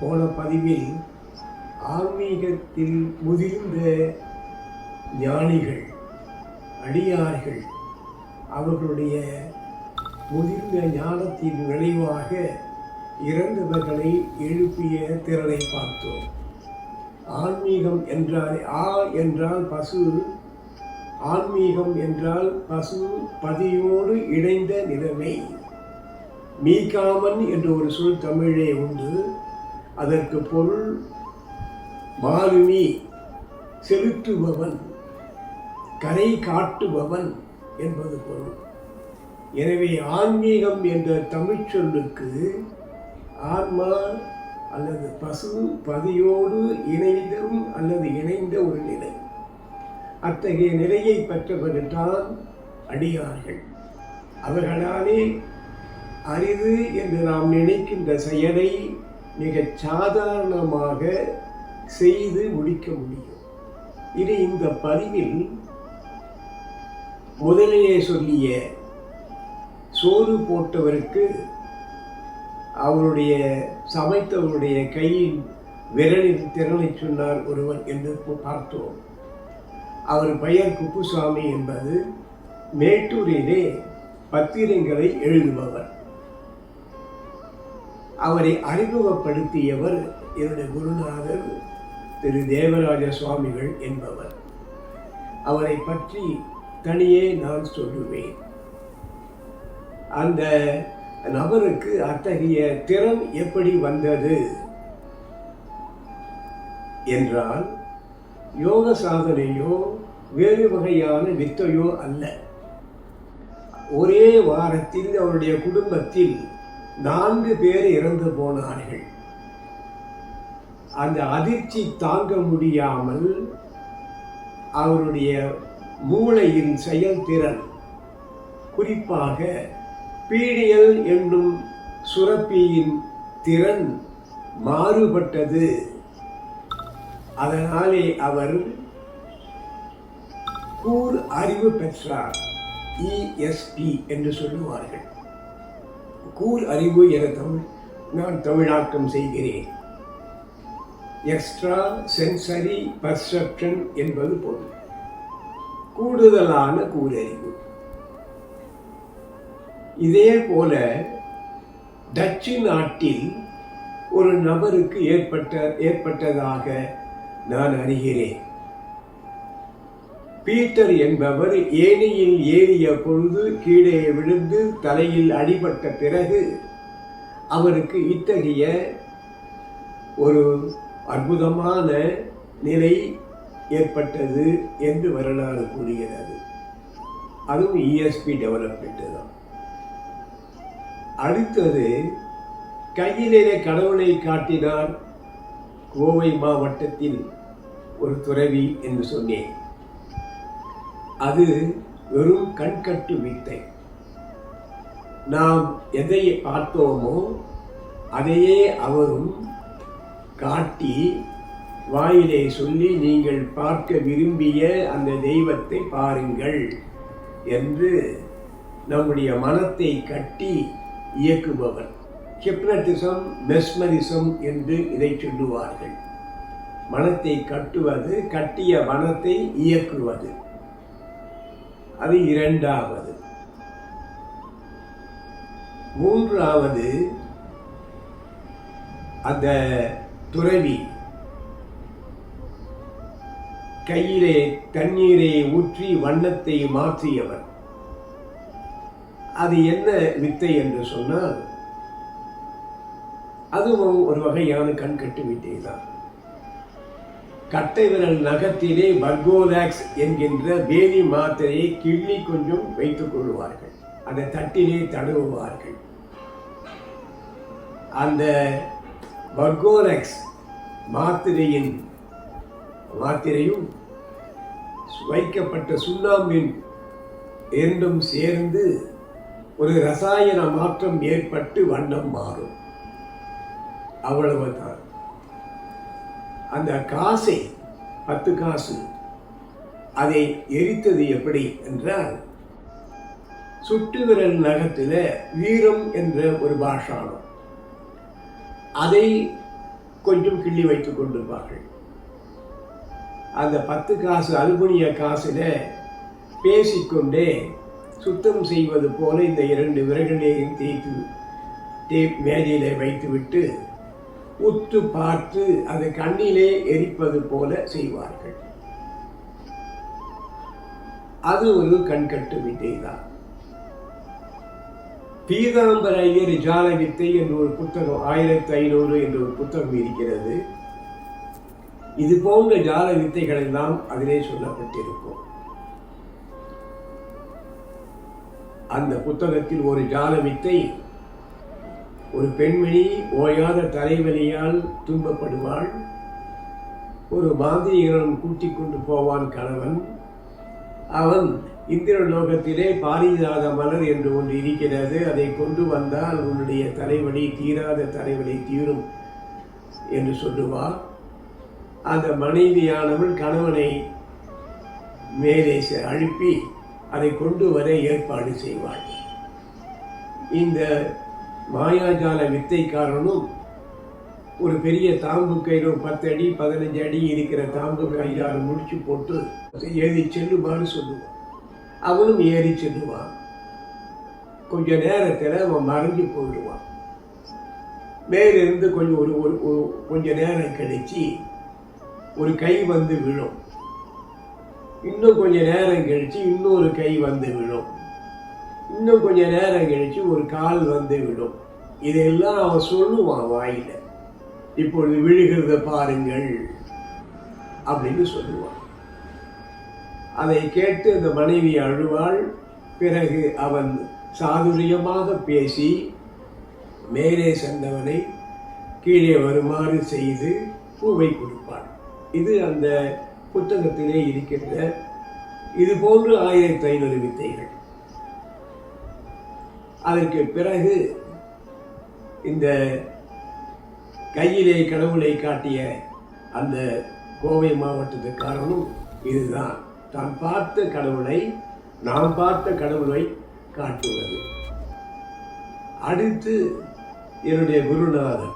போன பதிவில் ஆன்மீகத்தில் முதிர்ந்த ஞானிகள் அடியார்கள் அவர்களுடைய முதிர்ந்த ஞானத்தின் விளைவாக இறந்தவர்களை எழுப்பிய திறனை பார்த்தோம். ஆன்மீகம் என்றால் ஆ என்றால் பசு ஆன்மீகம் என்றால் பசு பதியோடு இணைந்த நிலைமை. மீகாமன் என்ற ஒரு சொல் தமிழே உண்டு. அதற்கு பொருள் மாலுமி செலுத்துபவன் கரை காட்டுபவன் என்பது பொருள். எனவே ஆன்மீகம் என்ற தமிழ்ச் சொல்லுக்கு ஆன்மா அல்லது பசு பதியோடு இணைந்தும் அல்லது இணைந்த ஒரு நிலை. அத்தகைய நிலையை பெற்றவர்கள்தான் அடியார்கள். அவர்களாலே அரிது என்று நாம் நினைக்கின்ற செயலை மிகச் சாதாரணமாக செய்து முடிக்க முடியும். இது இந்த பதிவில் முதலிலே சொல்லிய சோறு போட்டவருக்கு அவருடைய சமைத்தவருடைய கையின் விரலின் திறனை சொன்னார் ஒருவர் என்று பார்த்தோம். அவர் பெயர் குப்புசாமி என்பது மேட்டூரிலே பத்திரங்களை எழுதுபவர். அவரை அறிமுகப்படுத்தியவர் என்னுடைய குருநாதர் திரு தேவராஜ சுவாமிகள் என்பவர். அவரை பற்றி தனியே நான் சொல்லுவேன். அந்த நபருக்கு அத்தகைய திறன் எப்படி வந்தது? என்றால் யோக சாதனையோ வேறு வகையான வித்தையோ அல்ல. ஒரே வாரத்தில் அவருடைய குடும்பத்தில் நான்கு பேர் இறந்து போனார்கள். அந்த அதிர்ச்சி தாங்க முடியாமல் அவருடைய மூளையின் செயல்திறன் குறிப்பாக பீடியல் என்னும் சுரப்பியின் திறன் மாறுபட்டது. அதனாலே அவர் கூர் அறிவு பெற்றார். இஎஸ்பி என்று சொல்லுவார்கள். கூர் அறிவு என தமிழ் நான் தமிழாக்கம் செய்கிறேன். எக்ஸ்ட்ரா சென்சரி பர்செப்ஷன் என்பது பொருள். கூடுதலான கூரறிவு இதே போல டச்சு நாட்டில் ஒரு நபருக்கு ஏற்பட்ட ஏற்பட்டதாக நான் அறிகிறேன். பீட்டர் என்பவர் ஏணியில் ஏறிய பொழுது கீழே விழுந்து தலையில் அடிபட்ட பிறகு அவருக்கு இத்தகைய ஒரு அற்புதமான நிலை ஏற்பட்டது என்று வரலாறு கூறுகிறது. அதுவும் இஎஸ்பி டெவலப்மெண்ட்டு தான். அடுத்தது கையிலே கடவுளை காட்டினார் கோவை மாவட்டத்தில் ஒரு துறவி என்று சொன்னேன். அது வெறும் கண்கட்டு வித்தை நாம் எதை பார்த்தோமோ அதையே அவரும் காட்டி வாயிலே சொல்லி நீங்கள் பார்க்க விரும்பிய அந்த தெய்வத்தை பாருங்கள் என்று நம்முடைய மனத்தை கட்டி இயக்குபவர் ஹிப்னட்டிசம் மெஸ்மரிசம் என்று இதை சொல்லுவார்கள். மனத்தை கட்டுவது கட்டிய மனத்தை இயக்குவது. அது இரண்டாவது. மூன்றாவது அந்த துறவி கையிலே தண்ணீரை ஊற்றி வண்ணத்தை மாற்றியவர் அது என்ன வித்தை என்று சொன்னால் அதுவும் ஒரு வகையான கண்கட்டு வித்தை தான் கட்டை விரல் நகத்திலே பர்கோலாக்ஸ் என்கின்ற வேதி மாத்திரையை கிள்ளி கொஞ்சம் வைத்துக் கொள்வார்கள். அந்த தட்டிலே தடவுவார்கள். அந்த பர்கோலாக்ஸ் மாத்திரையின் மாத்திரையும் வைக்கப்பட்ட சுண்ணாம்பின் இரண்டும் சேர்ந்து ஒரு ரசாயன மாற்றம் ஏற்பட்டு வண்ணம் மாறும். அவ்வளவுதான். அந்த காசை பத்து காசு அதை எரித்தது எப்படி என்றால் சுட்டு விரல் நகத்தில் வீரம் என்ற ஒரு பாஷானம் அதை கொஞ்சம் கிள்ளி வைத்துக் கொண்டிருப்பார்கள். அந்த பத்து காசு அலுமினிய காசில் பேசிக்கொண்டே சுத்தம் செய்வது போல இந்த இரண்டு விரல்களையும் தேய்த்து டேப் மேஜையில் வைத்துவிட்டு உத்து பார்த்து அதை கண்ணிலே எரிப்பது போல செய்வார்கள். அது ஒரு கண்கட்டு வித்தை தான் பீதாம்பர ஐயர் ஜால வித்தை என்ற ஒரு புத்தகம் ஆயிரத்தி ஐநூறு என்ற ஒரு புத்தகம் இருக்கிறது. இது போன்ற ஜால வித்தைகள் எல்லாம் அதிலே சொல்லப்பட்டிருக்கும். அந்த புத்தகத்தில் ஒரு ஜால வித்தை ஒரு பெண்மணி ஓயாத தலைவலியால் துன்பப்படுவாள் ஒரு மாந்திரிகனும் கூட்டிக் கொண்டு போவான் கணவன். அவன் இந்திர லோகத்திலே பாரிஜாத மலர் என்று ஒன்று இருக்கிறது. அதை கொண்டு வந்தால் உன்னுடைய தலைவலி தீராத தலைவலி தீரும் என்று சொல்லுவார் அந்த மனைவியானவள் கணவனை மேலே செ- அழுப்பி அதை கொண்டு வர ஏற்பாடு செய்வாள். இந்த மாயாஜால வித்தைக்காரனும் ஒரு பெரிய தாம்பு கயிறு பத்து அடி பதினஞ்சு அடி இருக்கிற தாம்பு கயிறாறு முடிச்சு போட்டு ஏறி செல்லுமாறு சொல்லுவான். அவனும் ஏறி செல்லுவான். கொஞ்ச நேரத்தில் அவன் மறைஞ்சு போயிடுவான். மேலிருந்து கொஞ்சம் ஒரு ஒரு ஒரு- கொஞ்ச நேரம் கழிச்சு ஒரு கை வந்து விழும். இன்னும் கொஞ்ச நேரம் கழிச்சு இன்னொரு கை வந்து விழும். இன்னும் கொஞ்ச நேரம் கழிச்சு ஒரு கால் வந்து விடும். இதெல்லாம் அவன் சொல்லுவான் வாயில. இப்பொழுது விழுகிறத பாருங்கள் அப்படின்னு சொல்லுவான். அதை கேட்டு அந்த மனைவி அழுவாள். பிறகு அவன் சாதுரியமாக பேசி மேலே சென்றவனை கீழே வருமாறு செய்து பூவை கொடுப்பான் இது அந்த புத்தகத்திலே இருக்கின்ற இது போன்று ஆயிரத்தி ஐநூறு வித்தைகள். அதற்கு பிறகு இந்த கையிலே கடவுளை காட்டிய அந்த கோவை மாவட்டத்துக்காரனும் இதுதான். தான் பார்த்த கடவுளை நாம் பார்த்த கடவுளை காட்டுவது. அடுத்து என்னுடைய குருநாதன்.